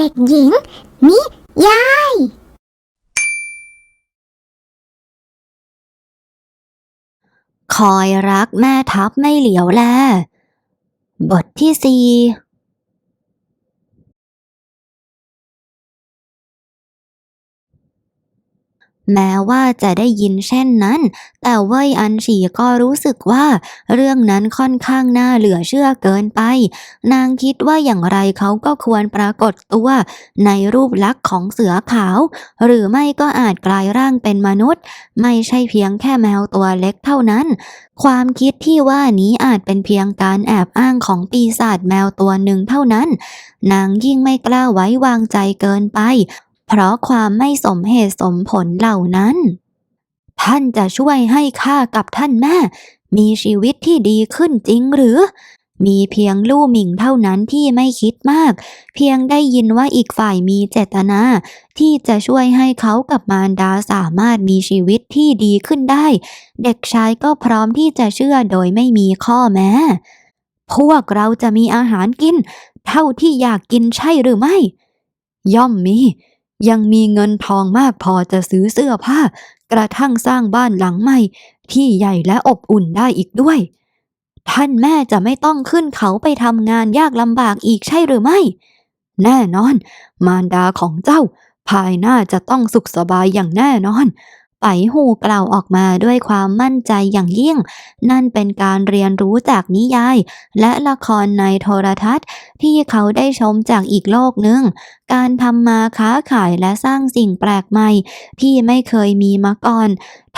เด็กหญิง นิยาย คอยรักแม่ทัพไม่เหลียวแล บทที่สี่ แม้ว่าจะได้ยินเช่นนั้น แต่เว่ยอันฉีก็รู้สึกว่า เรื่องนั้นค่อนข้างน่าเหลือเชื่อเกินไป นางคิดว่าอย่างไรเขาก็ควรปรากฏตัว ในรูปลักษณ์ของเสือขาว หรือไม่ก็อาจกลายร่างเป็นมนุษย์ ไม่ใช่เพียงแค่แมวตัวเล็กเท่านั้น ความคิดที่ว่านี้อาจเป็นเพียงการแอบอ้างของปีศาจแมวตัวหนึ่งเท่านั้น นางยิ่งไม่กล้าไว้วางใจเกินไป เพราะความไม่สมเหตุสมผลเหล่านั้น ท่านจะช่วยให้ข้ากับท่านแม่ มีชีวิตที่ดีขึ้นจริงหรือ มีเพียงลู่หมิงเท่านั้นที่ไม่คิดมาก เพียงได้ยินว่าอีกฝ่ายมีเจตนา ที่จะช่วยให้เขากับมารดาสามารถมีชีวิตที่ดีขึ้นได้ เด็กชายก็พร้อมที่จะเชื่อโดยไม่มีข้อแม้ พวกเราจะมีอาหารกิน เท่าที่อยากกินใช่หรือไม่ ย่อมมี ยังมีเงินทองมากพอจะซื้อเสื้อผ้า กระทั่งสร้างบ้านหลังใหม่ ที่ใหญ่และอบอุ่นได้อีกด้วย ท่านแม่จะไม่ต้องขึ้นเขาไปทำงานยากลำบากอีกใช่หรือไม่ แน่นอน มารดาของเจ้า ภายหน้าจะต้องสุขสบายอย่างแน่นอน ไปหูกล่าวออกมาด้วยความมั่นใจอย่างยิ่ง นั่นเป็นการเรียนรู้จากนิยาย และละครในโทรทัศน์ ที่เขาได้ชมจากอีกโลกหนึ่ง การทำมาค้าขายและสร้างสิ่งแปลกใหม่ ที่ไม่เคยมีมาก่อน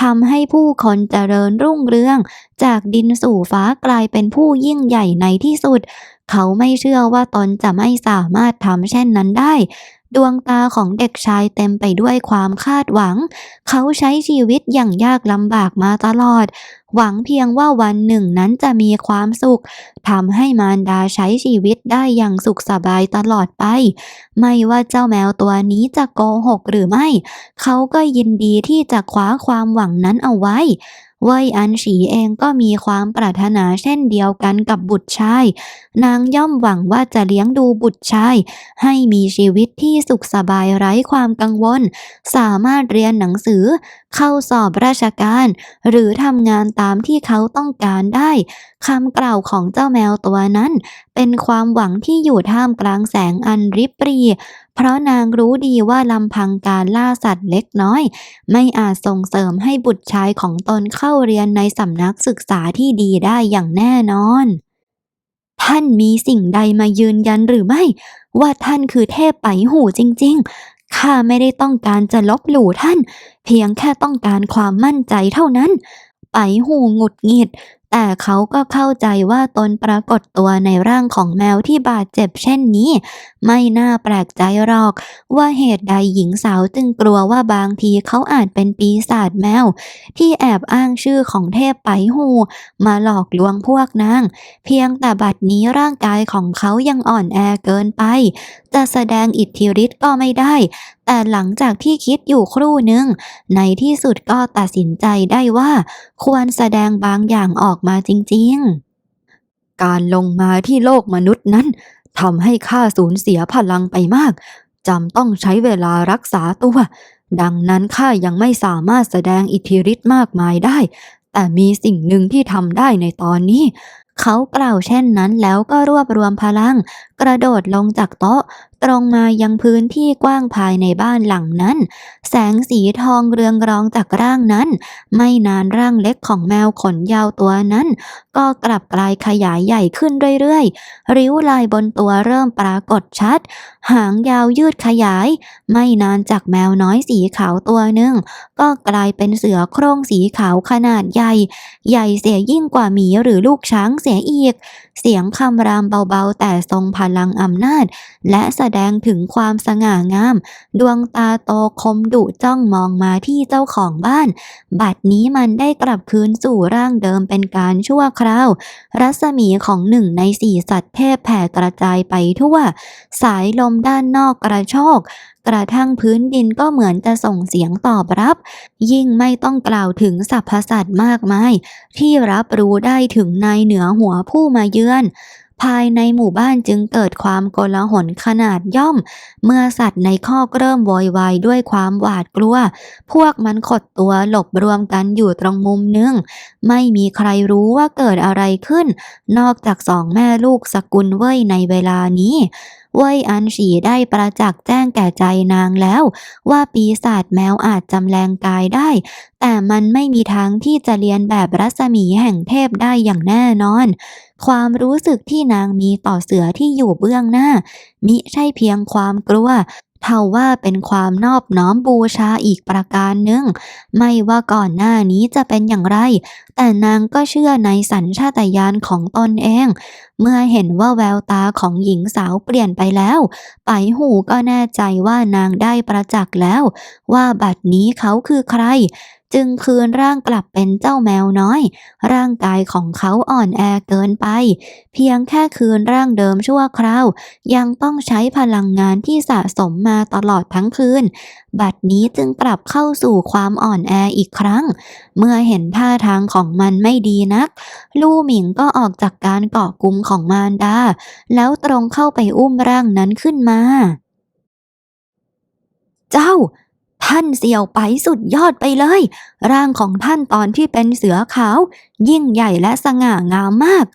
ทำให้ผู้คนเจริญรุ่งเรือง จากดินสู่ฟ้ากลายเป็นผู้ยิ่งใหญ่ในที่สุด เขาไม่เชื่อว่าตนจะไม่สามารถทำเช่นนั้นได้ ดวงตาของเด็กชายเต็มไปด้วยความคาดหวัง เขาใช้ชีวิตอย่างยากลำบากมาตลอด หวังเพียงว่าวันหนึ่งนั้นจะมีความสุขทำให้มารดาใช้ชีวิตได้อย่างสุขสบายตลอดไป ไม่ว่าเจ้าแมวตัวนี้จะโกหกหรือไม่ เขาก็ยินดีที่จะคว้าความหวังนั้นเอาไว้ เว่ยอันฉีเองก็มีความปรารถนาเช่นเดียวกันกับบุตรชาย นางย่อมหวังว่าจะเลี้ยงดูบุตรชาย ให้มีชีวิตที่สุขสบายไร้ความกังวล สามารถเรียนหนังสือ เข้าสอบราชการ หรือทำงานตามที่เขาต้องการได้ คำกล่าวของเจ้าแมวตัวนั้น เป็นความหวังที่อยู่ท่ามกลางแสงอันริบหรีเพราะนางรู้ดีว่าลำพังการล่าสัตว์เล็กน้อย ไม่อาจส่งเสริมให้บุตรชายของตนเข้าเรียนในสำนักศึกษาที่ดีได้อย่างแน่นอน ท่านมีสิ่งใดมายืนยันหรือไม่ ว่าท่านคือเทพไปหูจริง ๆ ข้าไม่ได้ต้องการจะลบหลู่ท่าน เพียงแค่ต้องการความมั่นใจเท่านั้น ไปหูหงุดหงิด แต่เขาก็เข้าใจว่าตนปรากฏตัวในร่างของแมวที่บาดเจ็บเช่นนี้ ไม่น่าแปลกใจหรอก ว่าเหตุใดหญิงสาวจึงกลัวว่าบางทีเขาอาจเป็นปีศาจแมว ที่แอบอ้างชื่อของเทพไปหู มาหลอกลวงพวกนาง เพียงแต่บัดนี้ร่างกายของเขายังอ่อนแอเกินไป จะแสดงอิทธิฤทธิ์ก็ไม่ได้ แต่หลังจากที่คิดอยู่ครู่หนึ่งในที่สุดก็ตัดสินใจได้ว่า ควรแสดงบางอย่างออกมาจริงๆ การลงมาที่โลกมนุษย์นั้นทำให้ข้าสูญเสียพลังไปมากจำต้องใช้เวลารักษาตัว ดังนั้นข้ายังไม่สามารถแสดงอิทธิฤทธิ์มากมายได้ แต่มีสิ่งหนึ่งที่ทำได้ในตอนนี้ เขากล่าวเช่นนั้นแล้วก็รวบรวมพลัง กระโดดลงจากโต๊ะ ตรงมายังพื้นที่กว้างภายในบ้านหลังนั้น แสงสีทองเรืองรองจากร่างนั้น ไม่นานร่างเล็กของแมวขนยาวตัวนั้น ก็กลับกลายขยายใหญ่ขึ้นเรื่อยๆ ริ้วลายบนตัวเริ่มปรากฏชัด หางยาวยืดขยาย ไม่นานจากแมวน้อยสีขาวตัวหนึ่ง ก็กลายเป็นเสือโคร่งสีขาวขนาดใหญ่ ใหญ่เสียยิ่งกว่าหมีหรือลูกช้างเสียอีก เสียงคำรามเบาๆ แต่ทรงพลังอำนาจ และแสดงถึงความสง่างาม ดวงตาโตคมดุจ้องมองมาที่เจ้าของบ้าน บัดนี้มันได้กลับคืนสู่ร่างเดิมเป็นการชั่วคราว รัศมีของหนึ่งในสี่สัตว์เทพแผ่กระจายไปทั่ว สายลมด้านนอกกระโชกกระทั่งพื้นดินก็เหมือนจะส่งเสียงตอบรับ ยิ่งไม่ต้องกล่าวถึงสรรพสัตว์มากมาย ที่รับรู้ได้ถึงในเหนือหัวผู้มาเยือน ภายในหมู่บ้านจึงเกิดความโกลาหลขนาดย่อม เมื่อสัตว์ในคอกเริ่มโวยวายด้วยความหวาดกลัว พวกมันขดตัวหลบรวมกันอยู่ตรงมุมหนึง ไม่มีใครรู้ว่าเกิดอะไรขึ้น นอกจากสองแม่ลูกสกุลเว่ยในเวลานี้เว่ยอันฉีได้ประจักษ์แจ้งแก่ใจนางแล้ว ว่าปีศาจแมวอาจจำแรงกายได้ แต่มันไม่มีทางที่จะเรียนแบบรัศมีแห่งเทพได้อย่างแน่นอน ความรู้สึกที่นางมีต่อเสือที่อยู่เบื้องหน้า มิใช่เพียงความกลัว เท่าว่าเป็นความนอบน้อมบูชาอีกประการหนึ่ง ไม่ว่าก่อนหน้านี้จะเป็นอย่างไร แต่นางก็เชื่อในสัญชาตญาณของตนเอง เมื่อเห็นว่าแววตาของหญิงสาวเปลี่ยนไปแล้ว ไปหูก็แน่ใจว่านางได้ประจักษ์แล้ว ว่าบัดนี้เขาคือใคร จึงคืนร่างกลับเป็นเจ้าแมวน้อย ร่างกายของเขาอ่อนแอเกินไป เพียงแค่คืนร่างเดิมชั่วคราว ยังต้องใช้พลังงานที่สะสมมาตลอดทั้งคืน บัดนี้จึงกลับเข้าสู่ความอ่อนแออีกครั้ง เมื่อเห็นท่าทางของมันไม่ดีนัก ลู่หมิงก็ออกจากการเกาะกลุ่มของมารดา แล้วตรงเข้าไปอุ้มร่างนั้นขึ้นมา เจ้า ท่านเสี่ยวไปสุดยอดไปเลย ร่างของท่านตอนที่เป็นเสือขาว ยิ่งใหญ่และสง่างามมาก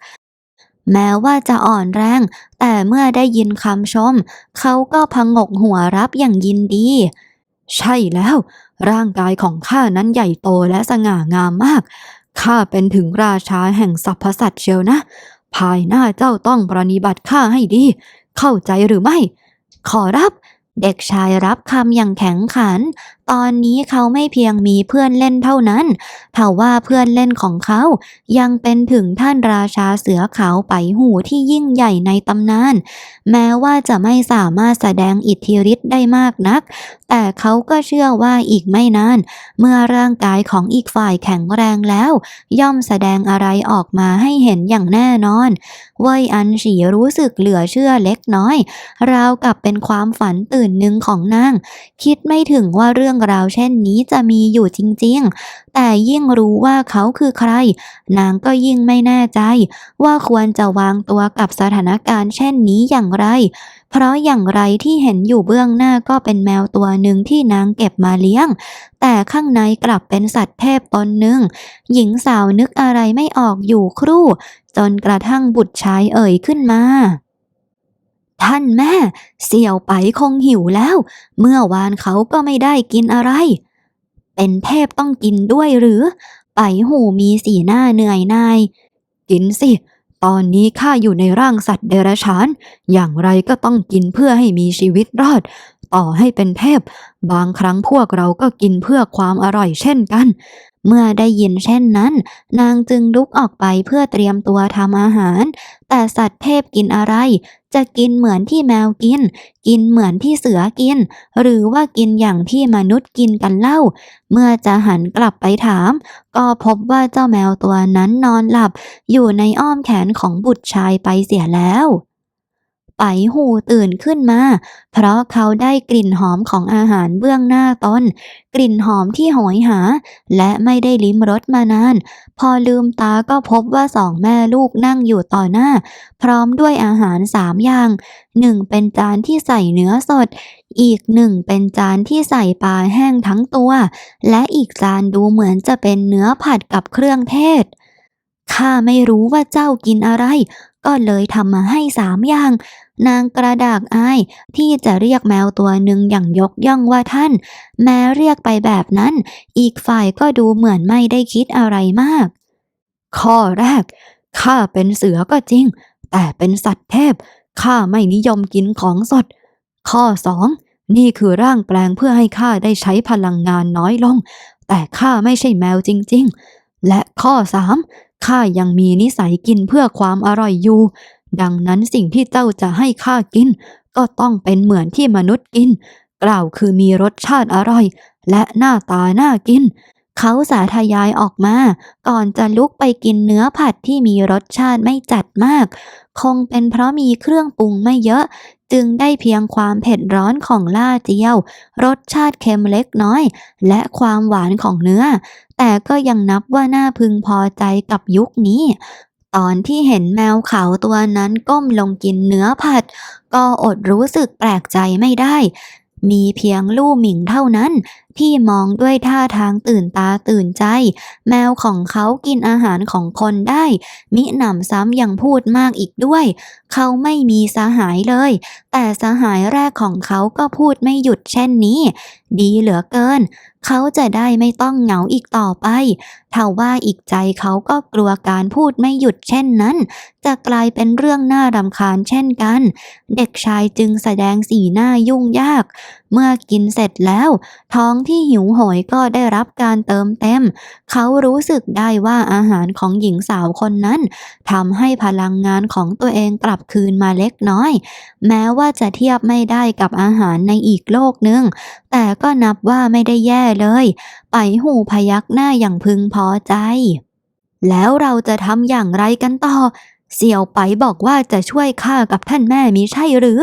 แม้ว่าจะอ่อนแรง แต่เมื่อได้ยินคำชม เขาก็พงกหัวรับอย่างยินดี ใช่แล้ว ร่างกายของข้านั้นใหญ่โตและสง่างามมากข้าเป็นถึงราชาแห่งสรรพสัตว์เชียวนะ ภายหน้าเจ้าต้องปรนนิบัติข้าให้ดี เข้าใจหรือไม่ ขอรับ เด็กชายรับคำอย่างแข็งขันตอนนี้เขาไม่เพียงมีเพื่อนเล่นเท่านั้นเท่าว่าเพื่อนเล่นของเขา ยังเป็นถึงท่านราชาเสือขาวไปหูที่ยิ่งใหญ่ในตำนาน แม้ว่าจะไม่สามารถแสดงอิทธิฤทธิ์ได้มากนัก แต่เขาก็เชื่อว่าอีกไม่นาน เมื่อร่างกายของอีกฝ่ายแข็งแรงแล้ว ย่อมแสดงอะไรออกมาให้เห็นอย่างแน่นอน เว่ยอันฉีรู้สึกเหลือเชื่อเล็กน้อย ราวกับเป็นความฝันตื่นหนึ่งของนาง คิดไม่ถึงว่าเรื่องราวเช่นนี้จะมีอยู่จริงๆ แต่ยิ่งรู้ว่าเขาคือใคร นางก็ยิ่งไม่แน่ใจ ว่าควรจะวางตัวกับสถานการณ์เช่นนี้อย่างไร เพราะอย่างไรที่เห็นอยู่เบื้องหน้าก็เป็นแมวตัวหนึ่งที่นางเก็บมาเลี้ยง แต่ข้างในกลับเป็นสัตว์เทพตนหนึ่ง หญิงสาวนึกอะไรไม่ออกอยู่ครู่ จนกระทั่งบุตรชายเอ่ยขึ้นมา ท่านแม่ เสี่ยวไปคงหิวแล้ว เมื่อวานเขาก็ไม่ได้กินอะไร เป็นเทพต้องกินด้วยหรือ ไปหูมีสีหน้าเหนื่อยหนาย กินสิ ตอนนี้ข้าอยู่ในร่างสัตว์เดรัจฉาน อย่างไรก็ต้องกินเพื่อให้มีชีวิตรอด ต่อให้เป็นเทพ บางครั้งพวกเราก็กินเพื่อความอร่อยเช่นกัน เมื่อได้ยินเช่นนั้น นางจึงลุกออกไปเพื่อเตรียมตัวทำอาหาร แต่สัตว์เทพกินอะไร จะกินเหมือนที่แมวกิน กินเหมือนที่เสือกิน หรือว่ากินอย่างที่มนุษย์กินกันเล่า เมื่อจะหันกลับไปถาม ก็พบว่าเจ้าแมวตัวนั้นนอนหลับ อยู่ในอ้อมแขนของบุตรชายไปเสียแล้ว ไปหูตื่นขึ้นมา เพราะเขาได้กลิ่นหอมของอาหารเบื้องหน้าตน กลิ่นหอมที่โหยหา และไม่ได้ลิ้มรสมานาน พอลืมตาก็พบว่าสองแม่ลูกนั่งอยู่ต่อหน้า พร้อมด้วยอาหารสามอย่างหนึ่งเป็นจานที่ใส่เนื้อสด อีกหนึ่งเป็นจานที่ใส่ปลาแห้งทั้งตัว และอีกจานดูเหมือนจะเป็นเนื้อผัดกับเครื่องเทศข้าไม่รู้ว่าเจ้ากินอะไร ก็เลยทำมาให้สามอย่าง นางกระดากอายที่จะเรียกแมวตัวหนึ่งอย่างยกย่องว่าท่าน แม้เรียกไปแบบนั้น อีกฝ่ายก็ดูเหมือนไม่ได้คิดอะไรมาก ข้อแรก ข้าเป็นเสือก็จริง แต่เป็นสัตว์เทพ ข้าไม่นิยมกินของสด ข้อสองนี่คือร่างแปลงเพื่อให้ข้าได้ใช้พลังงานน้อยลง แต่ข้าไม่ใช่แมวจริง ๆ และข้อสามข้ายังมีนิสัยกินเพื่อความอร่อยอยู่ ดังนั้นสิ่งที่เจ้าจะให้ข้ากิน ก็ต้องเป็นเหมือนที่มนุษย์กิน กล่าวคือมีรสชาติอร่อย และหน้าตาน่ากิน เขาสาธยายออกมา ก่อนจะลุกไปกินเนื้อผัดที่มีรสชาติไม่จัดมาก คงเป็นเพราะมีเครื่องปรุงไม่เยอะ จึงได้เพียงความเผ็ดร้อนของล่าเจียว รสชาติเค็มเล็กน้อย และความหวานของเนื้อ แต่ก็ยังนับว่าน่าพึงพอใจกับยุคนี้ ตอนที่เห็นแมวขาวตัวนั้นก้มลงกินเนื้อผัด ก็อดรู้สึกแปลกใจไม่ได้ มีเพียงลู่หมิงเท่านั้น ที่มองด้วยท่าทางตื่นตาตื่นใจ แมวของเขากินอาหารของคนได้ มิหนำซ้ำยังพูดมากอีกด้วย เขาไม่มีสหายเลย แต่สหายแรกของเขาก็พูดไม่หยุดเช่นนี้ ดีเหลือเกิน เขาจะได้ไม่ต้องเหงาอีกต่อไปทว่าอีกใจเขาก็กลัวการพูดไม่หยุดเช่นนั้น จะกลายเป็นเรื่องน่ารำคาญเช่นกัน เด็กชายจึงแสดงสีหน้ายุ่งยาก เมื่อกินเสร็จแล้ว ท้องที่หิวโหยก็ได้รับการเติมเต็ม เขารู้สึกได้ว่าอาหารของหญิงสาวคนนั้นทำให้พลังงานของตัวเองกลับคืนมาเล็กน้อย แม้ว่าจะเทียบไม่ได้กับอาหารในอีกโลกหนึ่งแต่ก็นับว่าไม่ได้แย่เลย ไปหูพยักหน้าอย่างพึงพอใจ แล้วเราจะทำอย่างไรกันต่อเสี่ยวไปบอกว่าจะช่วยข้ากับท่านแม่มิใช่หรือ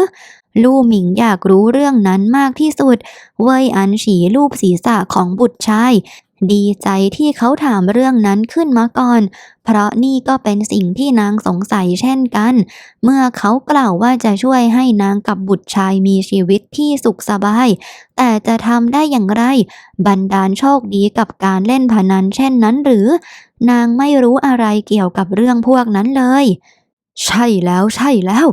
ลู่หมิงอยากรู้เรื่องนั้นมากที่สุด เว่ยอันฉีรูปศีรษะของบุตรชาย ดีใจที่เขาถามเรื่องนั้นขึ้นมาก่อน เพราะนี่ก็เป็นสิ่งที่นางสงสัยเช่นกัน เมื่อเขากล่าวว่าจะช่วยให้นางกับบุตรชายมีชีวิตที่สุขสบาย แต่จะทำได้อย่างไร บันดาลโชคดีกับการเล่นพนันเช่นนั้นหรือ นางไม่รู้อะไรเกี่ยวกับเรื่องพวกนั้นเลย ใช่แล้วใช่แล้ว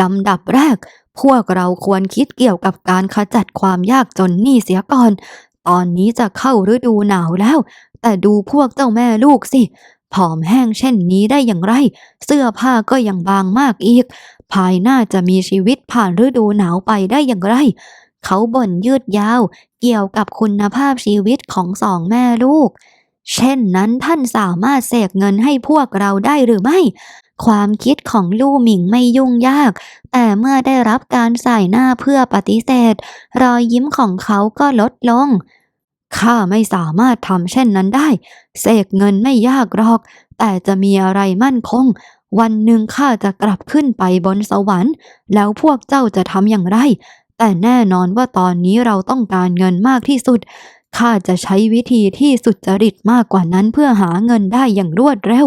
ลำดับแรก พวกเราควรคิดเกี่ยวกับการขจัดความยากจนนี่เสียก่อน ตอนนี้จะเข้าฤดูหนาวแล้ว แต่ดูพวกเจ้าแม่ลูกสิ ผอมแห้งเช่นนี้ได้อย่างไร เสื้อผ้าก็ยังบางมากอีก ภายหน้าจะมีชีวิตผ่านฤดูหนาวไปได้อย่างไร เขาบ่นยืดยาว เกี่ยวกับคุณภาพชีวิตของสองแม่ลูก เช่นนั้นท่านสามารถเสกเงินให้พวกเราได้หรือไม่ ความคิดของลู่หมิงไม่ยุ่งยาก แต่เมื่อได้รับการใส่หน้าเพื่อปฏิเสธ รอยยิ้มของเขาก็ลดลง ข้าไม่สามารถทำเช่นนั้นได้ เสกเงินไม่ยากหรอก แต่จะมีอะไรมั่นคง วันหนึ่งข้าจะกลับขึ้นไปบนสวรรค์ แล้วพวกเจ้าจะทำอย่างไร แต่แน่นอนว่าตอนนี้เราต้องการเงินมากที่สุดข้าจะใช้วิธีที่สุดจริตมากกว่านั้นเพื่อหาเงินได้อย่างรวดเร็ว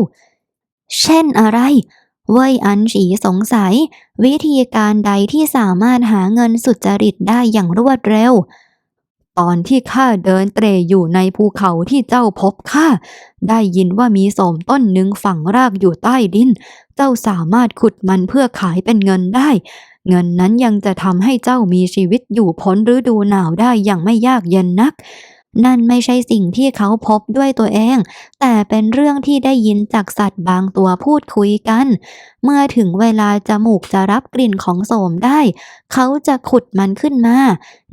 เช่นอะไร เว่ยอันฉีสงสัย วิธีการใดที่สามารถหาเงินสุจริตได้อย่างรวดเร็ว ตอนที่ข้าเดินเตรอยู่ในภูเขาที่เจ้าพบข้าได้ยินว่ามีโสมต้นหนึ่งฝังรากอยู่ใต้ดิน เจ้าสามารถขุดมันเพื่อขายเป็นเงินได้ เงินนั้นยังจะทำให้เจ้ามีชีวิตอยู่พ้นฤดูหนาวได้อย่างไม่ยากเย็นนัก นั่นไม่ใช่สิ่งที่เขาพบด้วยตัวเอง แต่เป็นเรื่องที่ได้ยินจากสัตว์บางตัวพูดคุยกัน เมื่อถึงเวลาจมูกจะรับกลิ่นของโสมได้ เขาจะขุดมันขึ้นมา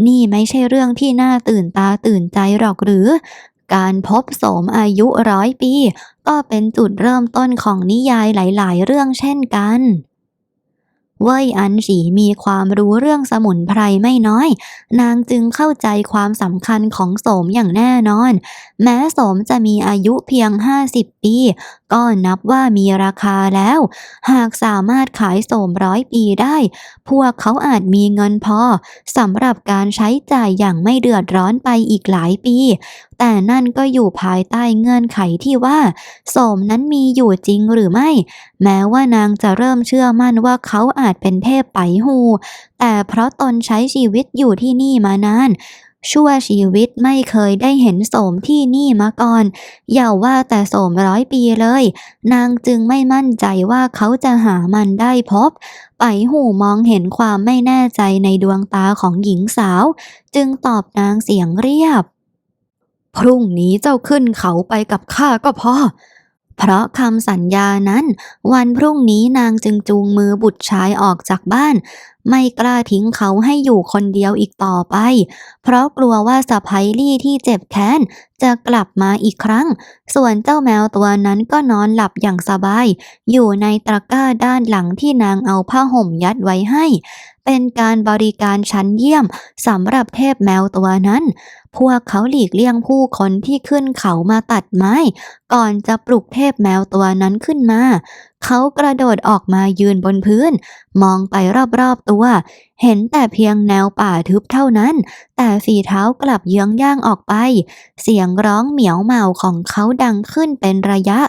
นี่ไม่ใช่เรื่องที่น่าตื่นตาตื่นใจหรอกหรือ การพบโสมอายุร้อยปี ก็เป็นจุดเริ่มต้นของนิยายหลาย ๆ เรื่องเช่นกัน เว่ยอันฉีมีความรู้เรื่องสมุนไพรไม่น้อย นางจึงเข้าใจความสำคัญของโสมอย่างแน่นอน แม้โสมจะมีอายุเพียง 50 ปี ก็นับว่ามีราคาแล้ว หากสามารถขายโสมร้อยปีได้ พวกเขาอาจมีเงินพอสำหรับการใช้จ่ายอย่างไม่เดือดร้อนไปอีกหลายปี แต่นั่นก็อยู่ภายใต้เงื่อนไขที่ว่า โสมนั้นมีอยู่จริงหรือไม่ แม้ว่านางจะเริ่มเชื่อมั่นว่าเขาอาจเป็นเทพไปหู แต่เพราะตนใช้ชีวิตอยู่ที่นี่มานาน ชั่วชีวิตไม่เคยได้เห็นโสมที่นี่มาก่อน อย่าว่าแต่โสมร้อยปีเลย นางจึงไม่มั่นใจว่าเขาจะหามันได้พบ ไปหูมองเห็นความไม่แน่ใจในดวงตาของหญิงสาว จึงตอบนางเสียงเรียบ พรุ่งนี้เจ้าขึ้นเขาไปกับข้าก็พอ เพราะคำสัญญานั้น วันพรุ่งนี้นางจึงจูงมือบุตรชายออกจากบ้าน ไม่กล้าทิ้งเขาให้อยู่คนเดียวอีกต่อไป เพราะกลัวว่าสะพ้ยลี่ที่เจ็บแค้น จะกลับมาอีกครั้ง ส่วนเจ้าแมวตัวนั้นก็นอนหลับอย่างสบาย อยู่ในตะกร้าด้านหลังที่นางเอาผ้าห่มยัดไว้ให้ เป็นการบริการชั้นเยี่ยมสำหรับเทพแมวตัวนั้น พวกเขาหลีกเลี่ยงผู้คนที่ขึ้นเขามาตัดไม้ ก่อนจะปลุกเทพแมวตัวนั้นขึ้นมา เขากระโดดออกมายืนบนพื้น มองไปรอบๆตัว เห็นแต่เพียงแนวป่าทึบเท่านั้น แต่ฝีเท้ากลับเยื้องย่างออกไป เสียงร้องเหมียวเหมาของเขาดังขึ้นเป็นระยะ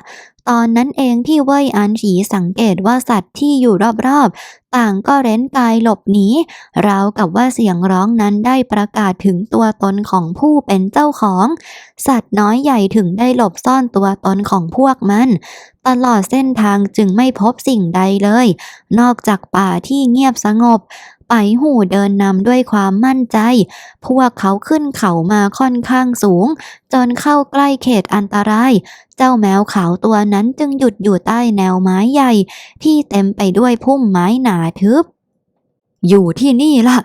ตอนนั้นเองที่เว่ยอันฉีสังเกตว่าสัตว์ที่อยู่รอบๆ ต่างก็เร้นกายหลบหนีราวกับว่าเสียงร้องนั้นได้ประกาศถึงตัวตนของผู้เป็นเจ้าของ สัตว์น้อยใหญ่ถึงได้หลบซ่อนตัวตนของพวกมัน ตลอดเส้นทางจึงไม่พบสิ่งใดเลย นอกจากป่าที่เงียบสงบ ไปหูเดินนำด้วยความมั่นใจ พวกเขาขึ้นเขามาค่อนข้างสูง จนเข้าใกล้เขตอันตราย เจ้าแมวขาวตัวนั้นจึงหยุดอยู่ใต้แนวไม้ใหญ่ ที่เต็มไปด้วยพุ่มไม้หนาทึบ อยู่ที่นี่ล่ะ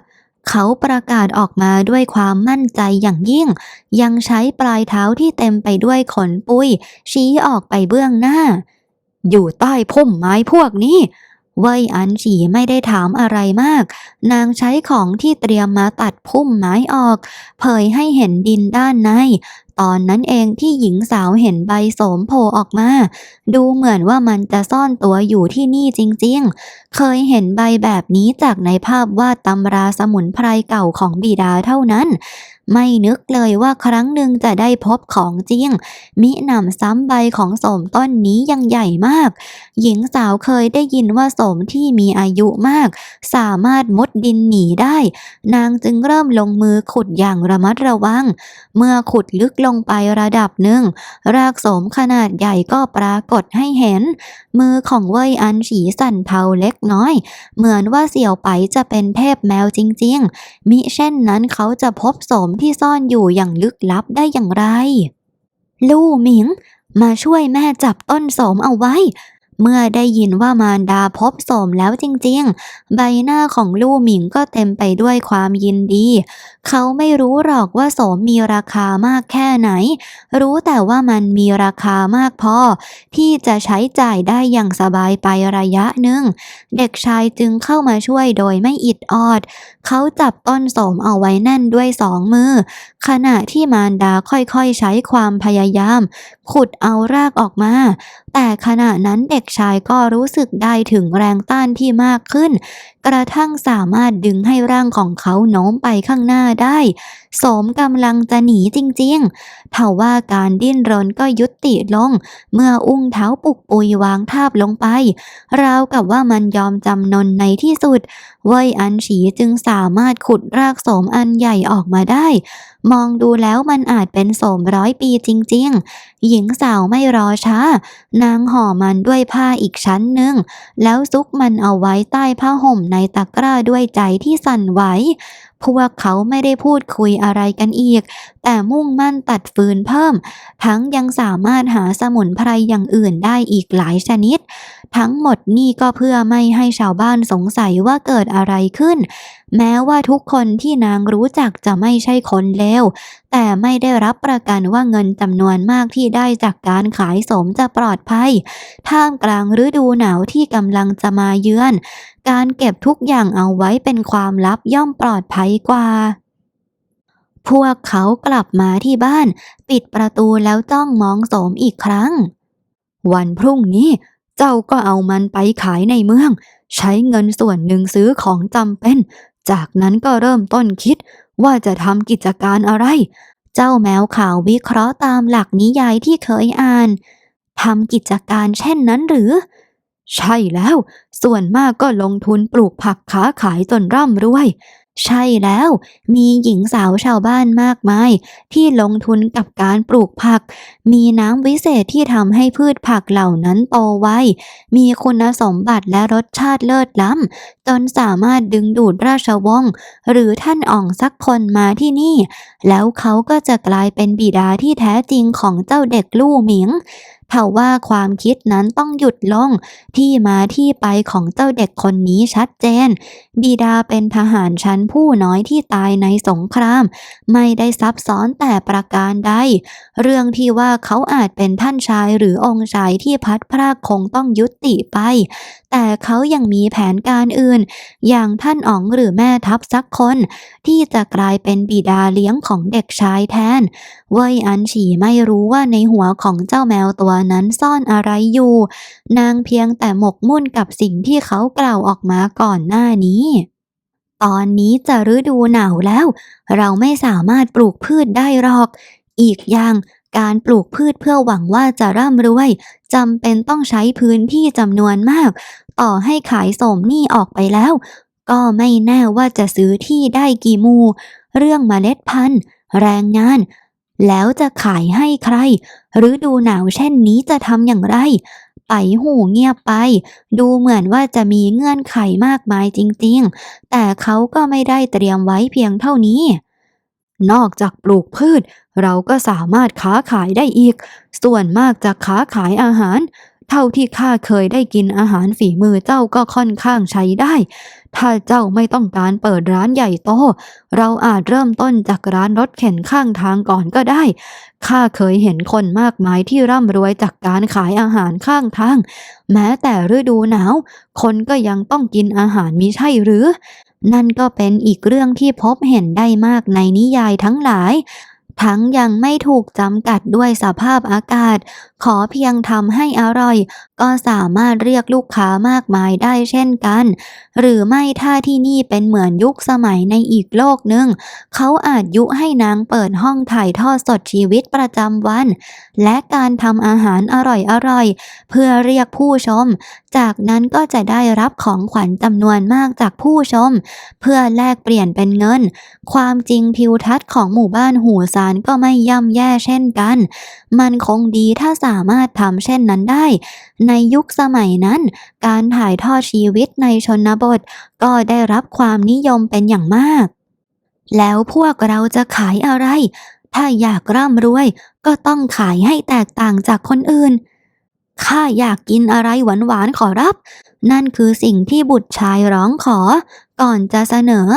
เขาประกาศออกมาด้วยความมั่นใจอย่างยิ่ง ยังใช้ปลายเท้าที่เต็มไปด้วยขนปุยชี้ออกไปเบื้องหน้า อยู่ใต้พุ่มไม้พวกนี้ เว่ยอันฉีไม่ได้ถามอะไรมาก นางใช้ของที่เตรียมมาตัดพุ่มไม้ออก เผยให้เห็นดินด้านใน ตอนนั้นเองที่หญิงสาวเห็นใบโสมโผล่ออกมา ดูเหมือนว่ามันจะซ่อนตัวอยู่ที่นี่จริงๆ เคยเห็นใบแบบนี้จากในภาพวาดตำราสมุนไพรเก่าของบิดาเท่านั้น ไม่นึกเลยว่าครั้งหนึ่งจะได้พบของจริง มิหนำซ้ำใบของโสมต้นนี้ยังใหญ่มาก หญิงสาวเคยได้ยินว่าโสมที่มีอายุมาก สามารถมุดดินหนีได้ นางจึงเริ่มลงมือขุดอย่างระมัดระวัง เมื่อขุดลึกลงไประดับหนึ่ง รากโสมขนาดใหญ่ก็ปรากฏให้เห็น มือของเว่ยอันฉีสั่นเทาเล็กน้อย เหมือนว่าเสี่ยวไปจะเป็นเทพแมวจริง ๆ มิเช่นนั้นเขาจะพบโสมที่ซ่อนอยู่อย่างลึกลับได้อย่างไร ลู่หมิง มาช่วยแม่จับต้นโสมเอาไว้ เมื่อได้ยินว่ามารดาพบโสมแล้วจริงๆ ใบหน้าของลู่หมิงก็เต็มไปด้วยความยินดี เขาไม่รู้หรอกว่าโสมมีราคามากแค่ไหน รู้แต่ว่ามันมีราคามากพอ ที่จะใช้จ่ายได้อย่างสบายไประยะหนึ่ง เด็กชายจึงเข้ามาช่วยโดยไม่อิดออด เขาจับต้นโสมเอาไว้แน่นด้วยสองมือ ขณะที่มารดาค่อยๆใช้ความพยายาม ขุดเอารากออกมา แต่ขณะนั้นเด็กชายก็รู้สึกได้ถึงแรงต้านที่มากขึ้น กระทั่งสามารถดึงให้ร่างของเขาโน้มไปข้างหน้าได้ สมกำลังจะหนีจริงๆทว่าการดิ้นรนก็ยุติลง เมื่ออุ้งเท้าปุกปุยวางทาบลงไป ราวกับว่ามันยอมจำนนในที่สุดเว่ยอันฉีจึงสามารถขุดรากสมอันใหญ่ออกมาได้ มองดูแล้วมันอาจเป็นโสมร้อยปีจริงๆ หญิงสาวไม่รอช้า นางห่อมันด้วยผ้าอีกชั้นหนึ่ง แล้วซุกมันเอาไว้ใต้ผ้าห่มในตะกร้าด้วยใจที่สั่นไหว พวกเขาไม่ได้พูดคุยอะไรกันอีก แต่มุ่งมั่นตัดฟืนเพิ่ม ทั้งยังสามารถหาสมุนไพรอย่างอื่นได้อีกหลายชนิด ทั้งหมดนี่ก็เพื่อไม่ให้ชาวบ้านสงสัยว่าเกิดอะไรขึ้น แม้ว่าทุกคนที่นางรู้จักจะไม่ใช่คนเลว แต่ไม่ได้รับประกันว่าเงินจำนวนมากที่ได้จากการขายสมจะปลอดภัย ท่ามกลางฤดูหนาวที่กำลังจะมาเยือน การเก็บทุกอย่างเอาไว้เป็นความลับย่อมปลอดภัยกว่าพวกเขากลับมาที่บ้าน ปิดประตูแล้วจ้องมองโสมอีกครั้ง วันพรุ่งนี้ เจ้าก็เอามันไปขายในเมือง ใช้เงินส่วนหนึ่งซื้อของจำเป็น จากนั้นก็เริ่มต้นคิด ว่าจะทำกิจการอะไร เจ้าแมวขาววิเคราะห์ตามหลักนิยายที่เคยอ่านทำกิจการเช่นนั้นหรือ ใช่แล้ว ส่วนมากก็ลงทุนปลูกผักค้าขายจนร่ำรวย ใช่แล้ว มีหญิงสาวชาวบ้านมากมาย ที่ลงทุนกับการปลูกผัก มีน้ำวิเศษที่ทำให้พืชผักเหล่านั้นโตไว มีคุณสมบัติและรสชาติเลิศล้ำ จนสามารถดึงดูดราชวงศ์หรือท่านอ่องสักคนมาที่นี่ แล้วเขาก็จะกลายเป็นบิดาที่แท้จริงของเจ้าเด็กลู่หมิง เท่าว่าความคิดนั้นต้องหยุดลง ที่มาที่ไปของเจ้าเด็กคนนี้ชัดเจน บิดาเป็นทหารชั้นผู้น้อยที่ตายในสงคราม ไม่ได้ซับซ้อนแต่ประการใด เรื่องที่ว่าเขาอาจเป็นท่านชายหรือองค์ชายที่พัดพรากคงต้องยุติไป แต่เขายังมีแผนการอื่น อย่างท่านอ๋องหรือแม่ทัพสักคน ที่จะกลายเป็นบิดาเลี้ยงของเด็กชายแทน เว่ยอันฉีไม่รู้ว่าในหัวของเจ้าแมวตัวนั้นซ่อนอะไรอยู่ นางเพียงแต่หมกมุ่นกับสิ่งที่เขากล่าวออกมาก่อนหน้านี้ ตอนนี้จะฤดูหนาวแล้ว เราไม่สามารถปลูกพืชได้หรอก อีกอย่างการปลูกพืชเพื่อหวังว่าจะร่ำรวยจำเป็นต้องใช้พื้นที่จำนวนมาก ต่อให้ขายสมนี้ออกไปแล้ว ก็ไม่แน่ว่าจะซื้อที่ได้กี่มู เรื่องเมล็ดพันธุ์ แรงงาน แล้วจะขายให้ใครหรือดูหนาวเช่นนี้จะทำอย่างไร ไปหูเงียบไป ดูเหมือนว่าจะมีเงื่อนไขมากมายจริงๆ แต่เขาก็ไม่ได้เตรียมไว้เพียงเท่านี้ นอกจากปลูกพืช เราก็สามารถค้าขายได้อีก ส่วนมากจะค้าขายอาหาร เท่าที่ข้าเคยได้กินอาหารฝีมือเจ้าก็ค่อนข้างใช้ได้ ถ้าเจ้าไม่ต้องการเปิดร้านใหญ่โต เราอาจเริ่มต้นจากร้านรถเข็นข้างทางก่อนก็ได้ ข้าเคยเห็นคนมากมายที่ร่ำรวยจากการขายอาหารข้างทาง แม้แต่ฤดูหนาว คนก็ยังต้องกินอาหารมิใช่หรือ นั่นก็เป็นอีกเรื่องที่พบเห็นได้มากในนิยายทั้งหลายทั้งยังไม่ถูกจำกัดด้วยสภาพอากาศขอเพียงทำให้อร่อย ก็สามารถเรียกลูกค้ามากมายได้เช่นกัน หรือไม่ถ้าที่นี่เป็นเหมือนยุคสมัยในอีกโลกหนึ่ง เขาอาจยุให้นางเปิดห้องถ่ายทอดสดชีวิตประจำวัน และการทำอาหารอร่อยๆ เพื่อเรียกผู้ชม จากนั้นก็จะได้รับของขวัญจำนวนมากจากผู้ชม เพื่อแลกเปลี่ยนเป็นเงิน ความจริงทิวทัศน์ของหมู่บ้านหูซานก็ไม่ย่ำแย่เช่นกัน มันคงดีถ้าสามารถทำเช่นนั้นได้ ในยุคสมัยนั้น การถ่ายทอดชีวิตในชนบท ก็ได้รับความนิยมเป็นอย่างมาก แล้วพวกเราจะขายอะไร ถ้าอยากร่ำรวย ก็ต้องขายให้แตกต่างจากคนอื่นข้าอยากกินอะไรหวานๆขอรับ นั่นคือสิ่งที่บุตรชายร้องขอ ก่อนจะเสนอ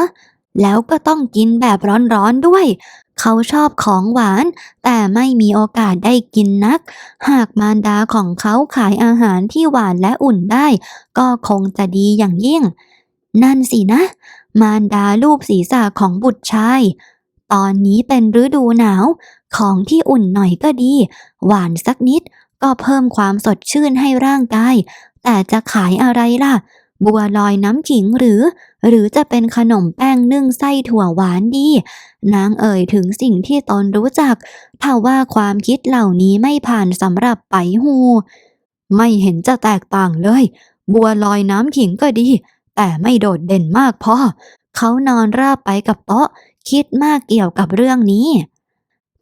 แล้วก็ต้องกินแบบร้อนๆด้วย เขาชอบของหวาน แต่ไม่มีโอกาสได้กินนัก หากมารดาของเขาขายอาหารที่หวานและอุ่นได้ ก็คงจะดีอย่างยิ่ง นั่นสินะ มารดาลูบศีรษะของบุตรชาย ตอนนี้เป็นฤดูหนาว ของที่อุ่นหน่อยก็ดี หวานสักนิดก็เพิ่มความสดชื่นให้ร่างกาย แต่จะขายอะไรล่ะ บัวลอยน้ำขิงหรือ หรือจะเป็นขนมแป้งนึ่งไส้ถั่วหวานดี นางเอ่ยถึงสิ่งที่ตนรู้จักถ้าว่าความคิดเหล่านี้ไม่ผ่านสำหรับไปหูไม่เห็นจะแตกต่างเลย บัวลอยน้ำขิงก็ดี แต่ไม่โดดเด่นมากพอเขานอนราบไปกับโต๊ะ คิดมากเกี่ยวกับเรื่องนี้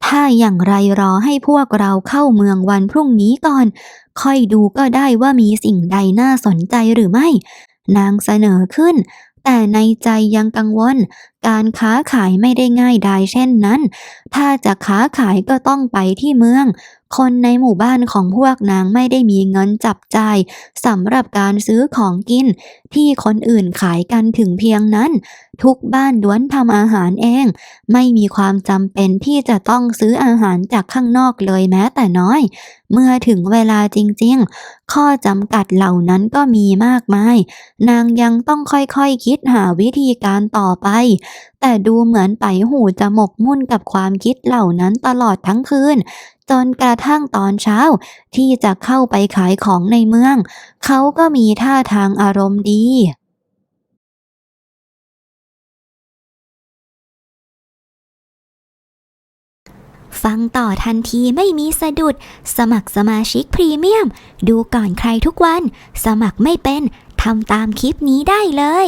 ถ้าอย่างไรรอให้พวกเราเข้าเมืองวันพรุ่งนี้ก่อน ค่อยดูก็ได้ว่ามีสิ่งใดน่าสนใจหรือไม่ นางเสนอขึ้น แต่ในใจยังกังวล การค้าขายไม่ได้ง่ายดายเช่นนั้น ถ้าจะค้าขายก็ต้องไปที่เมือง คนในหมู่บ้านของพวกนางไม่ได้มีเงินจับจ่ายสำหรับการซื้อของกิน ที่คนอื่นขายกันถึงเพียงนั้น ทุกบ้านล้วนทำอาหารเอง ไม่มีความจำเป็นที่จะต้องซื้ออาหารจากข้างนอกเลยแม้แต่น้อย เมื่อถึงเวลาจริง ๆ ข้อจำกัดเหล่านั้นก็มีมากมาย นางยังต้องค่อยๆคคิดหาวิธีการต่อไปแต่ดูเหมือนไปหูจะหมกมุ่นกับความคิดเหล่านั้นตลอดทั้งคืน จนกระทั่งตอนเช้า ที่จะเข้าไปขายของในเมือง เขาก็มีท่าทางอารมณ์ดีฟังต่อทันทีไม่มีสะดุด สมัครสมาชิกพรีเมียม ดูก่อนใครทุกวัน สมัครไม่เป็น ทำตามคลิปนี้ได้เลย